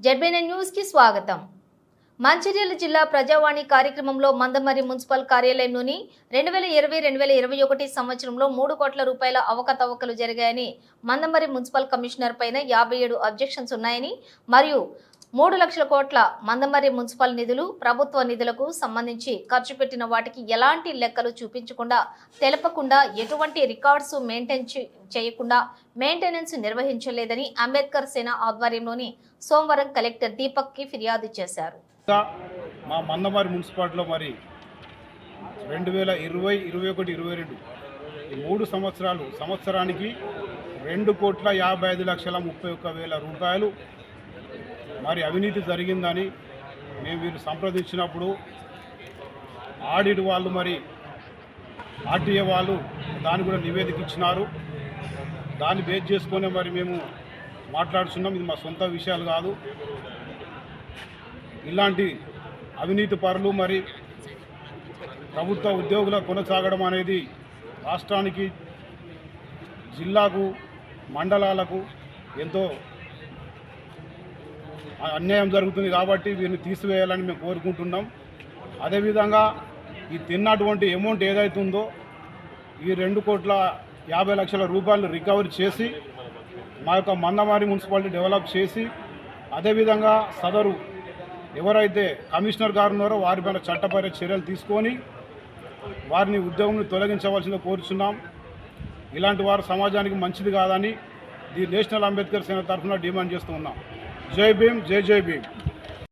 జడ్బీఎన్ న్యూస్కి స్వాగతం. మంచిర్యాల జిల్లా ప్రజావాణి కార్యక్రమంలో మందమరి మున్సిపల్ కార్యాలయంలోని రెండు వేల ఇరవై రెండు వేల ఇరవై ఒకటి సంవత్సరంలో మూడు కోట్ల రూపాయల అవకతవకలు జరిగాయని మందమరి మున్సిపల్ కమిషనర్ పైన యాభై ఏడు అబ్జెక్షన్స్ ఉన్నాయని మరియు మూడు లక్షల కోట్ల మందమరి మున్సిపల్ నిధులు ప్రభుత్వ నిధులకు సంబంధించి ఖర్చు పెట్టిన వాటికి ఎలాంటి లెక్కలు చూపించకుండా తెలపకుండా ఎటువంటి రికార్డ్స్ మెయింటైన్ చేయకుండా మెయింటెనెన్స్ నిర్వహించలేదని అంబేద్కర్ సేన ఆధ్వర్యంలోని సోమవారం కలెక్టర్ దీపక్కి ఫిర్యాదు చేశారు. మా మందమారి మున్సిపాలిటీలో మరి రెండు వేల ఇరవై ఇరవై ఒకటి ఇరవై రెండు మూడు సంవత్సరాలు సంవత్సరానికి రెండు కోట్ల యాభై ఐదు లక్షల ముప్పై ఒక్క వేల రూపాయలు మరి అవినీతి జరిగిందని మేము వీరు సంప్రదించినప్పుడు ఆడిట్ వాళ్ళు మరి ఆర్టీఏ వాళ్ళు దాన్ని కూడా నివేదిక ఇచ్చినారు. దాన్ని బేస్ చేసుకొని మరి మేము మాట్లాడుతున్నాం ఇది మా సొంత విషయాలు కాదు. ఇలాంటి అవినీతి పరులు మరి ప్రభుత్వ ఉద్యోగుల కొనసాగడం అనేది రాష్ట్రానికి జిల్లాకు మండలాలకు ఎంతో అన్యాయం జరుగుతుంది కాబట్టి వీరిని తీసివేయాలని మేము కోరుకుంటున్నాం. అదేవిధంగా ఈ తిన్నటువంటి అమౌంట్ ఏదైతుందో ఈ రెండు కోట్ల యాభై లక్షల రూపాయలు రికవరీ చేసి మా యొక్క మందమారి మున్సిపాలిటీ డెవలప్ చేసి అదేవిధంగా సదరు ఎవరైతే కమిషనర్ గారు ఉన్నారో వారిపైన చట్టపర చర్యలు తీసుకొని వారిని ఉద్యోగం నుండి కోరుచున్నాం. ఇలాంటి వారు సమాజానికి మంచిది కాదని ది నేషనల్ అంబేద్కర్ సేన తరఫున డిమాండ్ చేస్తూ ఉన్నాం. జై భీమ్ జై జై భీమ్